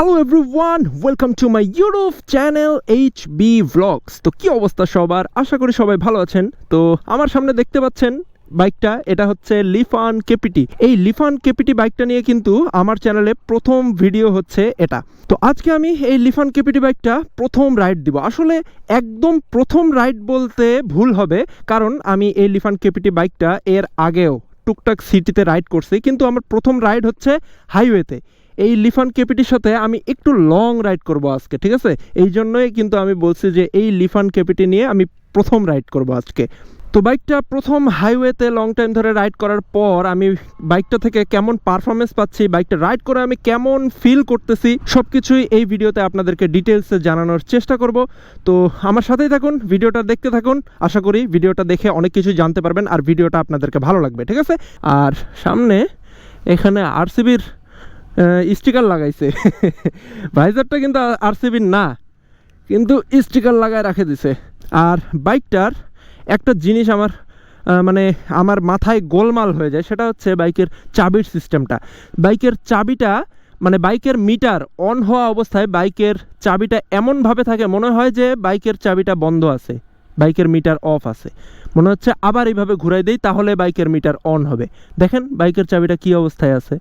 Hello everyone welcome to my YouTube channel H B vlogs তো কি অবস্থা সবার? আশা করি সবাই ভালো আছেন। তো আমার সামনে দেখতে পাচ্ছেন বাইকটা, এটা হচ্ছে লিফান কেপিটি। এই লিফান কেপিটি বাইকটা নিয়ে কিন্তু আমার চ্যানেলে প্রথম ভিডিও হচ্ছে এটা। তো আজকে আমি এই লিফান কেপিটি বাইকটা প্রথম রাইড দিব। আসলে একদম প্রথম রাইড বলতে ভুল হবে, কারণ আমি এই লিফান কেপিটি বাইকটা এর আগেও টুকটাক সিটিতে রাইড করছি, কিন্তু আমার প্রথম রাইড হচ্ছে হাইওয়েতে। এই লিফান কেপিটির সাথে আমি একটু লং রাইড করব আজকে, ঠিক আছে? এই জন্যই কিন্তু আমি বলছি যে এই লিফান কেপিটি নিয়ে আমি প্রথম রাইড করব আজকে। তো বাইকটা প্রথম হাইওয়েতে লং টাইম ধরে রাইড করার পর আমি বাইকটা থেকে কেমন পারফরমেন্স পাচ্ছি বাইকটা রাইড করে আমি কেমন ফিল করতেছি সব কিছুই এই ভিডিওতে আপনাদেরকে ডিটেলসে জানানোর চেষ্টা করব। তো আমার সাথেই থাকুন, ভিডিওটা দেখতে থাকুন। আশা করি ভিডিওটা দেখে অনেক কিছু জানতে পারবেন আর ভিডিওটা আপনাদেরকে ভালো লাগবে, ঠিক আছে? আর সামনে এখানে আরসিবির স্টিকার লাগাইছে। ভাইজারটা কিন্তু আরসিবির না, কিন্তু স্টিকার লাগায় রাখে দিছে। আর বাইকটার একটা জিনিস আমার মানে আমার মাথায় গোলমাল হয়ে যায়, সেটা হচ্ছে বাইকের চাবির সিস্টেমটা বাইকের চাবিটা মানে বাইকের মিটার অন হওয়া অবস্থায় বাইকের চাবিটা এমনভাবে থাকে, মনে হয় যে বাইকের চাবিটা বন্ধ আছে, বাইকের মিটার অফ আছে। মনে হচ্ছে আবার এইভাবে ঘুরাই দেই, তাহলে বাইকের মিটার অন হবে। দেখেন বাইকের চাবিটা কি অবস্থায় আছে।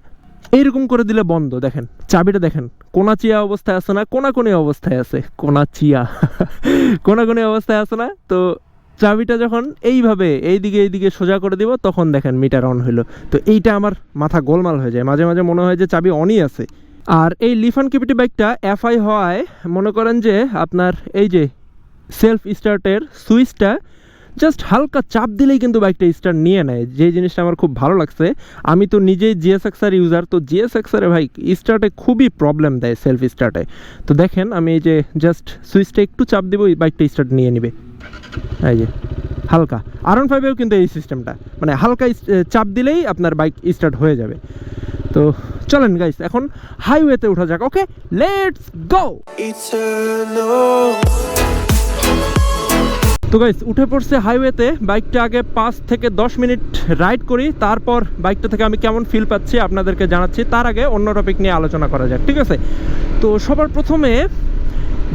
এইরকম করে দিলে বন্ধ, দেখেন, চাবিটা দেখেন, কোনাচিয়া অবস্থায় আছে না, কোনাকুনি অবস্থায় আছে? কোনাচিয়া, কোনাকুনি অবস্থায় আছে না? তো চাবিটা যখন এইভাবে এইদিকে এইদিকে সোজা করে দিব, তখন দেখেন মিটার অন হইল। তো এইটা আমার মাথা গোলমাল হয়ে যায়। মাঝে মাঝে মনে হয় যে চাবি অনই আছে। আর এই লিফান কিপিটি বাইকটা এফআই হওয়ায় মনে করেন যে আপনার এই যে সেলফ স্টার্টের সুইচটা জাস্ট হালকা চাপ দিলেই কিন্তু বাইকটা স্টার্ট নিয়ে নেয়। যে জিনিসটা আমার খুব ভালো লাগছে, আমি তো নিজেই জিএসএক্সার ইউজার তো জিএসএক্সারে ভাই স্টার্টে খুবই প্রবলেম দেয় সেলফ স্টার্টে তো দেখেন, আমি এই যে জাস্ট সুইচটা একটু চাপ দেবো বাইকটা স্টার্ট নিয়ে নিবে। এই যে, হালকা। ওয়ান ফাইভেও কিন্তু এই সিস্টেমটা মানে হালকা চাপ দিলেই আপনার বাইক স্টার্ট হয়ে যাবে। তো চলেন গাইস এখন হাইওয়েতে ওঠা যাক ওকে লেটস গো. তো গাইস উঠে পড়ছে হাইওয়েতে বাইকটা আগে পাঁচ থেকে দশ মিনিট রাইড করি, তারপর বাইকটা থেকে আমি কেমন ফিল পাচ্ছি আপনাদেরকে জানাচ্ছি। তার আগে অন্য টপিক নিয়ে আলোচনা করা যাক, ঠিক আছে? তো সবার প্রথমে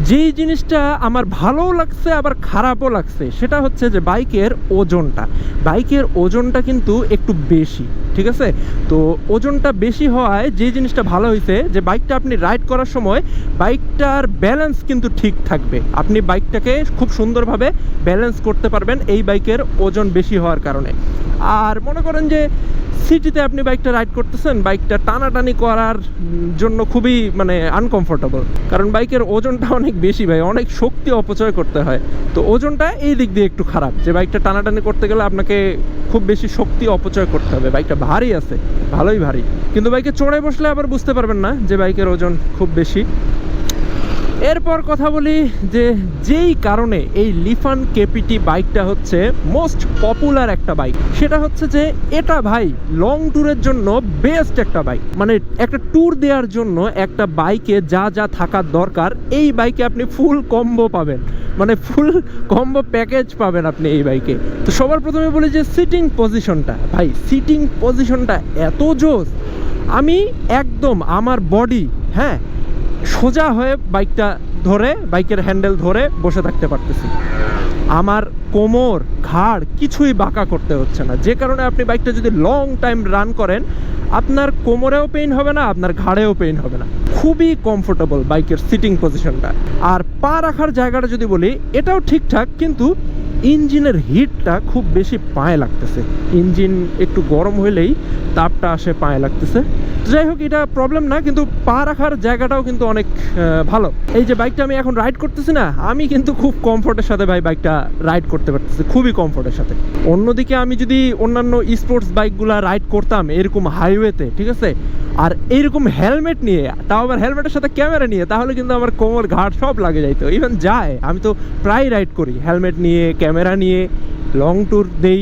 যেই জিনিসটা আমার ভালোও লাগছে, আবার খারাপও লাগছে, সেটা হচ্ছে যে বাইকের ওজনটা। বাইকের ওজনটা কিন্তু একটু বেশি, ঠিক আছে? তো ওজনটা বেশি হওয়ায় যে জিনিসটা ভালো হয়েছে, যে বাইকটা আপনি রাইড করার সময় বাইকটার ব্যালেন্স কিন্তু ঠিক থাকবে। আপনি বাইকটাকে খুব সুন্দরভাবে ব্যালেন্স করতে পারবেন এই বাইকের ওজন বেশি হওয়ার কারণে। আর মনে করেন যে সিটিতে আপনি বাইকটা রাইড করতেছেন, বাইকটা টানাটানি করার জন্য খুবই মানে আনকমফোর্টেবল কারণ বাইকের ওজনটা অনেক বেশি ভাই, অনেক শক্তি অপচয় করতে হয়। তো ওজনটা এই দিক দিয়ে একটু খারাপ যে বাইকটা টানাটানি করতে গেলে আপনাকে খুব বেশি শক্তি অপচয় করতে হবে। বাইকটা ভারী আছে, ভালোই ভারী। কিন্তু বাইকে চড়ে বসলে আবার বুঝতে পারবেন না যে বাইকের ওজন খুব বেশি। এরপর কথা বলি যে যেই কারণে এই লিফান কেপিটি বাইকটা হচ্ছে মোস্ট পপুলার একটা বাইক। সেটা হচ্ছে যে এটা ভাই লং ট্যুরের জন্য বেস্ট একটা বাইক। মানে একটা ট্যুর দেওয়ার জন্য একটা বাইকে যা যা থাকার দরকার, এই বাইকে আপনি ফুল কম্বো পাবেন। মানে ফুল কম্বো প্যাকেজ পাবেন আপনি এই বাইকে। তো সবার প্রথমে বলি যে সিটিং পজিশনটা ভাই সিটিং পজিশনটা এত জোস। আমি একদম আমার বডি হ্যাঁ সোজা হয়ে বাইকটা ধরে, বাইকের হ্যান্ডেল ধরে বসে থাকতে পারতেছি। আমার কোমর, ঘাড় কিছুই বাঁকা করতে হচ্ছে না। যে কারণে আপনি বাইকটা যদি লং টাইম রান করেন, আপনার কোমরেও পেইন হবে না, আপনার ঘাড়েও পেইন হবে না। খুবই কমফোর্টেবল বাইকের সিটিং পজিশনটা আর পা রাখার জায়গাটা যদি বলি, এটাও ঠিকঠাক, কিন্তু ইঞ্জিনের হিটটা খুব বেশি পায়ে লাগতেছে। ইঞ্জিন একটু গরম হইলেই তাপটা আসে পায়ে লাগতেছে। যাই হোক, এটা প্রবলেম না, কিন্তু পা রাখার জায়গাটাও কিন্তু অনেক ভালো। এই যে বাইকটা আমি এখন রাইড করতেছি না, আমি কিন্তু খুব কমফোর্টের সাথে ভাই বাইকটা রাইড করতে পারতেছি, খুবই কমফোর্টের সাথে। অন্যদিকে আমি যদি অন্যান্য স্পোর্টস বাইকগুলা রাইড করতাম, এরকম হাইওয়েতে ঠিক আছে? আর এইরকম হেলমেট নিয়ে, তাও আবার হেলমেটের সাথে ক্যামেরা নিয়ে, তাহলে কিন্তু আমার কোমর ঘাট সব লাগে যাইতো। ইভেন যায়, আমি তো প্রায় রাইড করি। হেলমেট নিয়ে ক্যামেরা নিয়ে লং ট্যুর দেই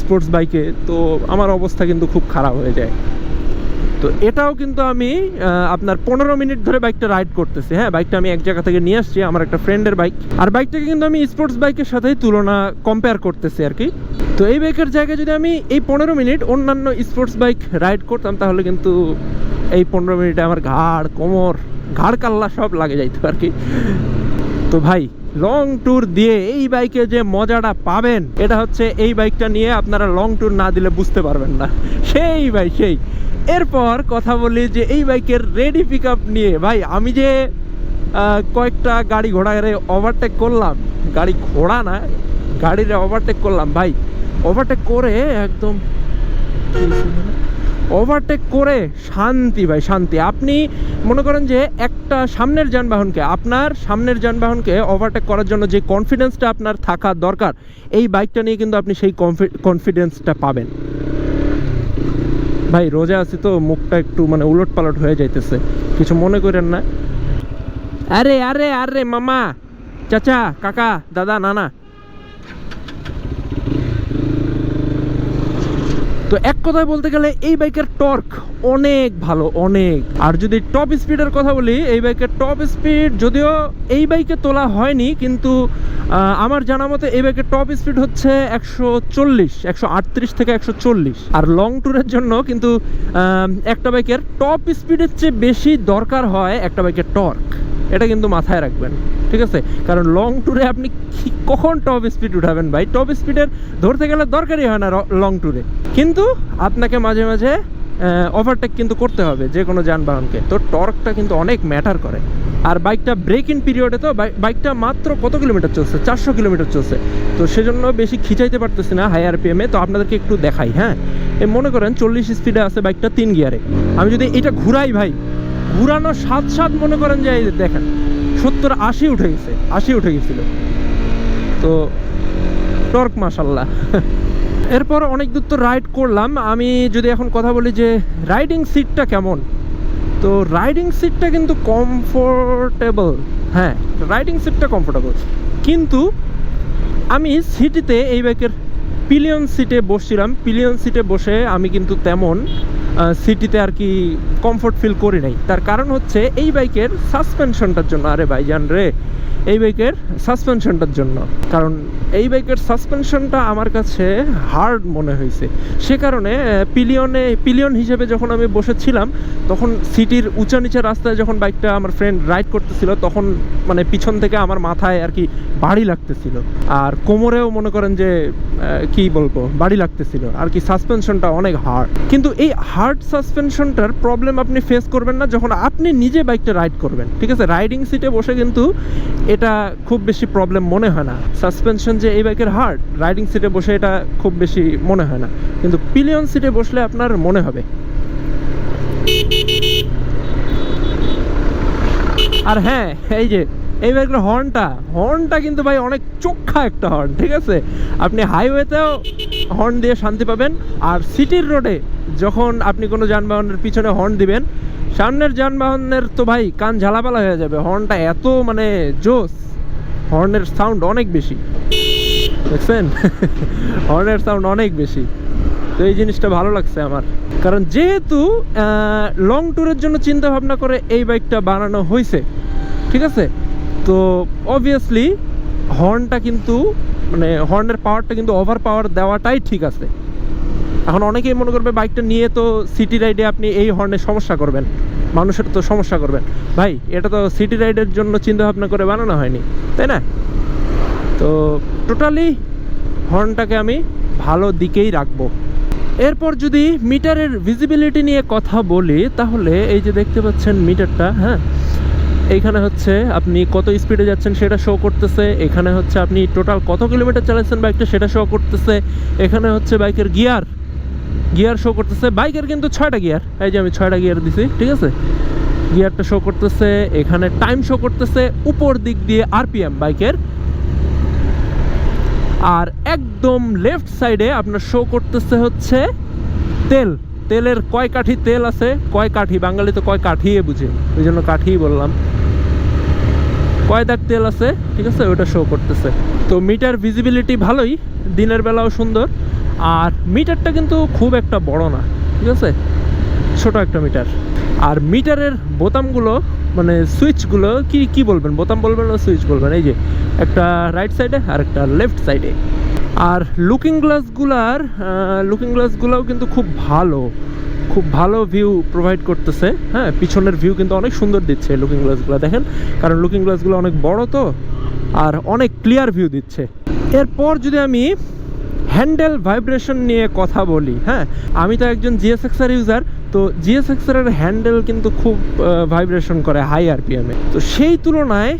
স্পোর্টস বাইকে তো আমার অবস্থা কিন্তু খুব খারাপ হয়ে যায়। তো এটাও কিন্তু আমি আপনার পনেরো মিনিট ধরে বাইকটা রাইড করতেছি। হ্যাঁ বাইকটা আমি এক জায়গা থেকে নিয়ে আসছি, আমার একটা ফ্রেন্ডের বাইক আর বাইকটাকে কিন্তু আমি স্পোর্টস বাইকের সাথেই তুলনা কম্পেয়ার করতেছি আর কি। তো এই বাইকের জায়গায় যদি আমি এই পনেরো মিনিট অন্যান্য স্পোর্টস বাইক রাইড করতাম, তাহলে কিন্তু এই পনেরো মিনিটে আমার ঘাড়, কোমর, ঘাড় কাল্লা সব লাগে যাইতো আর কি। তো ভাই লং ট্যুর দিয়ে এই বাইকে যে মজাটা পাবেন, এটা হচ্ছে এই বাইকটা নিয়ে আপনারা লং ট্যুর না দিলে বুঝতে পারবেন না। সেই ভাই, সেই। এরপর কথা বলি যে এই বাইকের রেডি পিক নিয়ে। ভাই, আমি যে কয়েকটা গাড়ি ঘোড়ারে ওভারটেক করলাম, গাড়ি ঘোড়া না, গাড়িরে ওভারটেক করলাম, ভাই ওভারটেক করে একদম ওভারটেক করে শান্তি ভাই, শান্তি। আপনি মনে করেন যে একটা সামনের যানবাহনকে, আপনার সামনের যানবাহনকে ওভারটেক করার জন্য যে কনফিডেন্সটা আপনার থাকা দরকার, এই বাইকটা নিয়ে কিন্তু আপনি সেই কনফিডেন্সটা পাবেন। ভাই, রোজা আছি তো, মুখটা একটু মানে উলট পালট হয়ে যাইতেছে। কিছু মনে করেন না? আরে আরে আরে, মামা, চাচা, কাকা, দাদা, নানা। তো এক কথায় বলতে গেলে এই বাইকের টর্ক অনেক ভালো, অনেক। আর যদি টপ স্পিডের কথা বলি, এই বাইকের টপ স্পিড যদিও এই বাইকে তোলা হয়নি, কিন্তু আমার জানা মতে এই বাইকের টপ স্পিড হচ্ছে একশো চল্লিশ, একশো আটত্রিশ থেকে একশো চল্লিশ। আর লং ট্যুরের জন্য কিন্তু একটা বাইকের টপ স্পিডের চেয়ে বেশি দরকার হয় একটা বাইকের টর্ক। এটা কিন্তু মাথায় রাখবেন, ঠিক আছে? কারণ লং ট্যুরে আপনি কখন টপ স্পিড উঠাবেন ভাই? টপ স্পিডের ধরতে গেলে দরকারই হয় না লং ট্যুরে। কিন্তু আপনাকে মাঝে মাঝে ওভারটেক কিন্তু করতে হবে যে কোনো যানবাহনকে। তো টর্কটা কিন্তু অনেক ম্যাটার করে। আর বাইকটা ব্রেক ইন পিরিয়ডে তো বাইকটা মাত্র কত কিলোমিটার চলছে? চারশো কিলোমিটার চলছে। তো সেজন্য বেশি খিচাইতে পারতেছি না হাই আরপিএমে তো আপনাদেরকে একটু দেখাই হ্যাঁ? এই মনে করেন চল্লিশ স্পিডে আছে বাইকটা তিন গিয়ারে। আমি যদি এটা ঘুরাই ভাই ঘুরানো সাত সাত মনে করেন যে দেখেন, সত্তর আশি উঠে গেছে, আশি উঠে গেছিল। তো টর্ক মাসাল্লাহ এরপর অনেক দূর তো রাইড করলাম। আমি যদি এখন কথা বলি যে রাইডিং সিটটা কেমন? তো রাইডিং সিটটা কিন্তু কমফোর্টেবল হ্যাঁ রাইডিং সিটটা কমফোর্টেবল কিন্তু আমি সিটিতে এই বাইকের পিলিয়ন সিটে বসছিলাম। পিলিয়ন সিটে বসে আমি কিন্তু তেমন সিটিতে আর কি কমফোর্ট ফিল করি নাই। তার কারণ হচ্ছে এই বাইকের সাসপেনশনটার জন্য। আরে ভাইজান রে! এই বাইকের সাসপেনশনটার জন্য। কারণ এই বাইকের সাসপেনশনটা আমার কাছে হার্ড মনে হয়েছে। সে কারণে পিলিয়নে পিলিয়ন হিসেবে যখন আমি বসেছিলাম, তখন সিটির উঁচা নিচা রাস্তায় যখন বাইকটা আমার ফ্রেন্ড রাইড করতেছিল, তখন মানে পিছন থেকে আমার মাথায় আর কি বাড়ি লাগতেছিল। আর কোমরেও মনে করেন যে কি বলব, বাড়ি লাগতেছিল। আর কি সাসপেনশনটা অনেক হার্ড কিন্তু এই হার্ড সাসপেনশনটার প্রবলেম আপনি ফেস করবেন না যখন আপনি নিজে বাইকটা রাইড করবেন। ঠিক আছে? রাইডিং সিটে বসে কিন্তু এটা খুব বেশি প্রবলেম মনে হয় না। সাসপেনশন যে এই বাইকের হার্ড রাইডিং সিটে বসে এটা খুব বেশি মনে হয় না। কিন্তু পিলিয়ন সিটে বসলে আপনার মনে হবে। আর হ্যাঁ এই যে, এই বাইকের হর্নটা হর্নটা কিন্তু ভাই অনেক চোখা একটা হর্ন ঠিক আছে? আপনি হাইওয়েতেও হর্ন দিয়ে শান্তি পাবেন। আর সিটির রোডে যখন আপনি কোনো যানবাহনের পিছনে হর্ন দিবেন সামনের যানবাহনের তো ভাই কান ঝালাপালা হয়ে যাবে হর্নটা এত মানে জোস হর্নের সাউন্ড অনেক বেশি। দেখছেন? হর্নের সাউন্ড অনেক বেশি। তো এই জিনিসটা ভালো লাগছে আমার। কারণ যেহেতু লং ট্যুরের জন্য চিন্তা ভাবনা করে এই বাইকটা বানানো হয়েছে ঠিক আছে? তো অবভিয়াসলি হর্নটা কিন্তু মানে হর্নের পাওয়ারটা কিন্তু ওভার পাওয়ার দেওয়াটাই ঠিক আছে। এখন অনেকেই মনে করবে বাইকটা নিয়ে তো সিটি রাইডে আপনি এই হর্নের সমস্যা করবেন। মানুষের তো সমস্যা করবেন। ভাই, এটা তো সিটি রাইডের জন্য চিন্তা ভাবনা করে বানানো হয়নি, তাই না? তো টোটালি হর্নটাকে আমি ভালো দিকেই রাখব। এরপর যদি মিটারের ভিজিবিলিটি নিয়ে কথা বলি, তাহলে এই যে দেখতে পাচ্ছেন মিটারটা হ্যাঁ? এইখানে হচ্ছে আপনি কত স্পিডে যাচ্ছেন সেটা শো করতেছে, এখানে হচ্ছে আপনি টোটাল কত কিলোমিটার চালাচ্ছেন বাইকটা সেটা শো করতেছে, এখানে হচ্ছে বাইকের গিয়ার গিয়ার শো করতেছে। বাইকের কিন্তু ছয়টা গিয়ার এই যে আমি ছয়টা গিয়ার দিছি, ঠিক আছে? গিয়ারটা শো করতেছে, এখানে টাইম শো করতেছে, উপর দিক দিয়ে আরপিএম বাইকের। আর একদম লেফট সাইডে আপনার শো করতেছে হচ্ছে তেল। তেলের কয় কাঠি তেল আছে? কয় কাঠি? বাঙালি তো কয় কাঠিয়ে বুঝে। ওই জন্য কাঠিই বললাম। কয় দাগ তেল আছে? ঠিক আছে, ওটা শো করতেছে। তো মিটার ভিজিবিলিটি ভালোই, দিনের বেলাও সুন্দর। আর মিটারটা কিন্তু খুব একটা বড় না, ঠিক আছে? ছোট একটা মিটার। আর মিটারের বোতামগুলো মানে সুইচগুলো, কি কি বলবেন? বোতাম বলবেন না সুইচ বলবেন? এই যে, একটা রাইট সাইডে আর একটা লেফট সাইডে আর লুকিং গ্লাসগুলার লুকিং গ্লাসগুলোও কিন্তু খুব ভালো খুব ভালো ভিউ প্রোভাইড করতেছে। হ্যাঁ পিছনের ভিউ কিন্তু অনেক সুন্দর দিচ্ছে লুকিং গ্লাসগুলো দেখেন? কারণ লুকিং গ্লাসগুলো অনেক বড় তো, আর অনেক ক্লিয়ার ভিউ দিচ্ছে। এরপর যদি আমি হ্যান্ডেল ভাইব্রেশন নিয়ে কথা বলি হ্যাঁ? আমি তো একজন জিএসএক্সআর ইউজার, তো জিএসএক্সআর এর হ্যান্ডেল কিন্তু খুব ভাইব্রেশন করে হাই আরপিএমে। তো সেই তুলনায়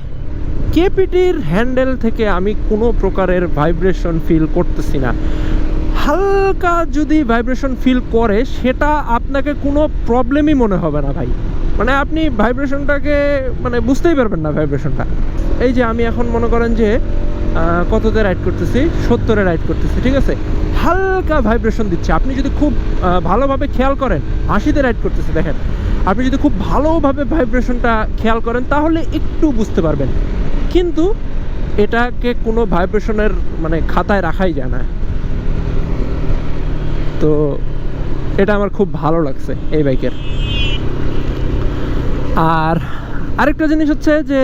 কেপিটির হ্যান্ডেল থেকে আমি কোনো প্রকারের ভাইব্রেশন ফিল করতেছি না। হালকা যদি ভাইব্রেশন ফিল করে, সেটা আপনাকে কোনো প্রবলেমই মনে হবে না ভাই। মানে আপনি ভাইব্রেশনটাকে মানে বুঝতেই পারবেন না ভাইব্রেশনটা। এই যে আমি এখন মনে করেন যে কততে রাইড করতেছি? সত্তরে রাইড করতেছি, ঠিক আছে? হালকা ভাইব্রেশন দিচ্ছে। আপনি যদি খুব ভালোভাবে খেয়াল করেন আশিতে রাইড করতেছে, দেখেন। আপনি যদি খুব ভালোভাবে ভাইব্রেশনটা খেয়াল করেন, তাহলে একটু বুঝতে পারবেন। কিন্তু এটাকে কোনো ভাইব্রেশনের মানে খাতায় রাখাই যায় না। তো এটা আমার খুব ভালো লাগছে এই বাইকের আর আরেকটা জিনিস হচ্ছে যে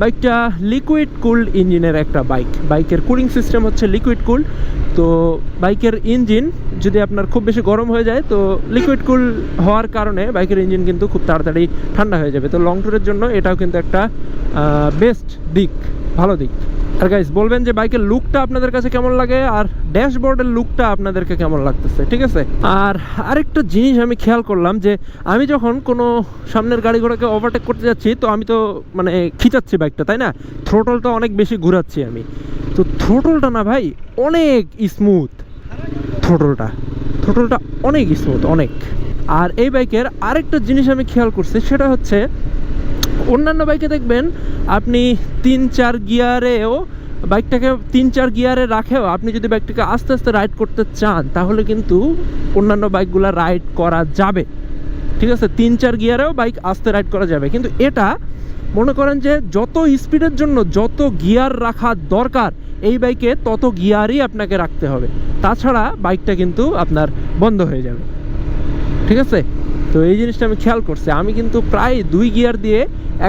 বাইকটা লিকুইড কুল্ড ইঞ্জিনের একটা বাইক বাইকের কুলিং সিস্টেম হচ্ছে লিকুইড কুল তো বাইকের ইঞ্জিন যদি আপনার খুব বেশি গরম হয়ে যায়, তো লিকুইড কুল হওয়ার কারণে বাইকের ইঞ্জিন কিন্তু খুব তাড়াতাড়ি ঠান্ডা হয়ে যাবে। তো লং ট্যুরের জন্য এটাও কিন্তু একটা বেস্ট দিক। ভালো দিক। আর গাইস বলবেন যে বাইকের লুকটা আপনাদের কাছে কেমন লাগে আর ড্যাশবোর্ডের লুকটা আপনাদেরকে কেমন লাগতেছে, ঠিক আছে? আর আরেকটা জিনিস আমি খেয়াল করলাম যে আমি যখন কোনো সামনের গাড়ি ঘোড়াকে ওভারটেক করতে যাচ্ছি, তো আমি তো মানে খিচাচ্ছি বাইকটা তাই না? থ্রোটলটা অনেক বেশি ঘুরাচ্ছি আমি। তো থ্রোটলটা না ভাই, অনেক স্মুথ থ্রোটলটা থ্রোটলটা অনেক স্মুথ অনেক। আর এই বাইকের আরেকটা জিনিস আমি খেয়াল করছি, সেটা হচ্ছে অন্যান্য বাইকে দেখবেন, আপনি তিন, চার গিয়ারেও বাইকটাকে তিন, চার গিয়ারে রাখেও আপনি যদি বাইকটাকে আস্তে আস্তে রাইড করতে চান, তাহলে কিন্তু অন্যান্য বাইকগুলো রাইড করা যাবে। ঠিক আছে? তিন, চার গিয়ারেও বাইক আস্তে রাইড করা যাবে। কিন্তু এটা মনে করেন যে যত স্পিডের জন্য যত গিয়ার রাখা দরকার, এই বাইকে তত গিয়ারই আপনাকে রাখতে হবে। তাছাড়া বাইকটা কিন্তু আপনার বন্ধ হয়ে যাবে। ঠিক আছে? তো এই জিনিসটা আমি খেয়াল করছি। আমি কিন্তু প্রায় দুই গিয়ার দিয়ে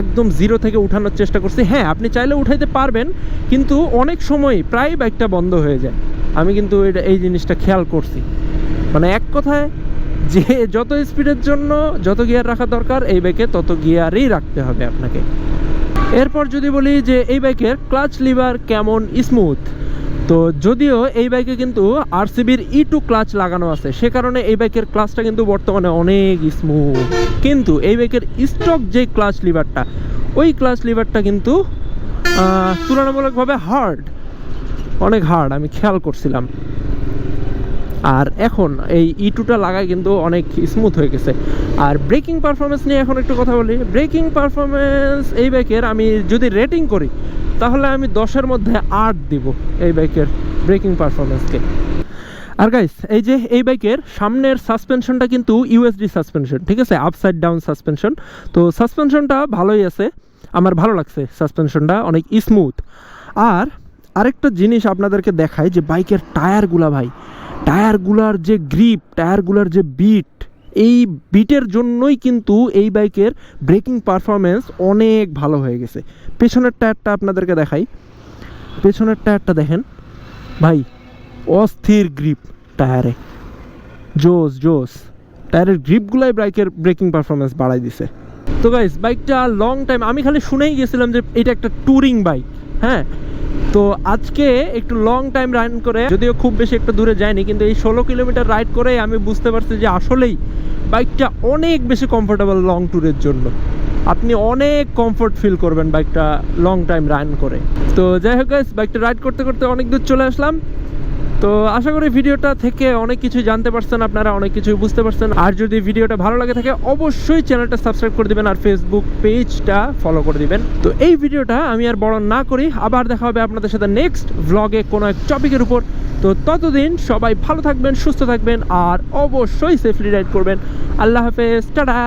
একদম জিরো থেকে উঠানোর চেষ্টা করছি। হ্যাঁ আপনি চাইলে উঠাইতে পারবেন, কিন্তু অনেক সময় প্রায় বাইকটা বন্ধ হয়ে যায়। আমি কিন্তু এটা, এই জিনিসটা খেয়াল করছি। মানে এক কথায়, যে যত স্পিডের জন্য যত গিয়ার রাখা দরকার, এই বাইকে তত গিয়ারই রাখতে হবে আপনাকে। এরপর যদি বলি যে এই বাইকের ক্লাচ লিভার কেমন স্মুথ? তো যদিও এই বাইকে কিন্তু আরসিবির ই টু ক্লাচ লাগানো আছে, সে কারণে এই বাইকের ক্লাচটা কিন্তু বর্তমানে অনেক স্মুথ কিন্তু এই বাইকের স্টক যে ক্লাচ লিভারটা ওই ক্লাচ লিভারটা কিন্তু তুলনামূলকভাবে হার্ড অনেক হার্ড আমি খেয়াল করছিলাম। আর এখন এই ই টুটা লাগায় কিন্তু অনেক স্মুথ হয়ে গেছে। আর ব্রেকিং পারফরমেন্স নিয়ে এখন একটু কথা বলি। ব্রেকিং পারফরমেন্স এই বাইকের আমি যদি রেটিং করি, তাহলে আমি দশের মধ্যে আট দিব এই বাইকের ব্রেকিং পারফরমেন্সকে আর গাইস এই যে এই বাইকের সামনের সাসপেনশনটা কিন্তু ইউএসডি সাসপেনশন ঠিক আছে? আপসাইড ডাউন সাসপেনশন তো সাসপেনশনটা ভালোই আছে। আমার ভালো লাগছে সাসপেনশনটা অনেক স্মুথ আর আরেকটা জিনিস আপনাদেরকে দেখায় যে বাইকের টায়ারগুলা ভাই, টায়ারগুলার যে গ্রিপ টায়ারগুলার যে বিট এই বিটের জন্যই কিন্তু এই বাইকের ব্রেকিং পারফরমেন্স অনেক ভালো হয়ে গেছে। পেছনের টায়ারটা আপনাদেরকে দেখাই। পেছনের টায়ারটা দেখেন। ভাই, অস্থির গ্রিপ টায়ারে। জোস জোস। টায়ারের গ্রিপগুলাই বাইকের ব্রেকিং পারফরমেন্স বাড়াই দিছে। তো গাইস বাইকটা লং টাইম আমি খালি শুনেই গেছিলাম যে এটা একটা ট্যুরিং বাইক হ্যাঁ? তো আজকে একটু লং টাইম রান করে, যদিও খুব বেশি একটু দূরে যায়নি, কিন্তু এই ষোলো কিলোমিটার রাইড করে আমি বুঝতে পারছি যে আসলেই বাইকটা অনেক বেশি কমফোর্টেবল লং ট্যুরের জন্য। আপনি অনেক কমফোর্ট ফিল করবেন বাইকটা লং টাইম রান করে। তো যাই হোক বাইকটা রাইড করতে করতে অনেক দূর চলে আসলাম। তো আশা করি ভিডিওটা থেকে অনেক কিছু জানতে পারছেন, আপনারা অনেক কিছু বুঝতে পারছেন। আর যদি ভিডিওটা ভালো লাগে থাকে, অবশ্যই চ্যানেলটা সাবস্ক্রাইব করে দিবেন আর ফেসবুক পেজটা ফলো করে দিবেন। তো এই ভিডিওটা আমি আর বড় না করি, আবার দেখা হবে আপনাদের সাথে নেক্সট ভ্লগে কোনো এক টপিকের উপর। তো ততদিন সবাই ভালো থাকবেন, সুস্থ থাকবেন, আর অবশ্যই সেফলি রাইড করবেন। আল্লাহ হাফেজ, টাটা!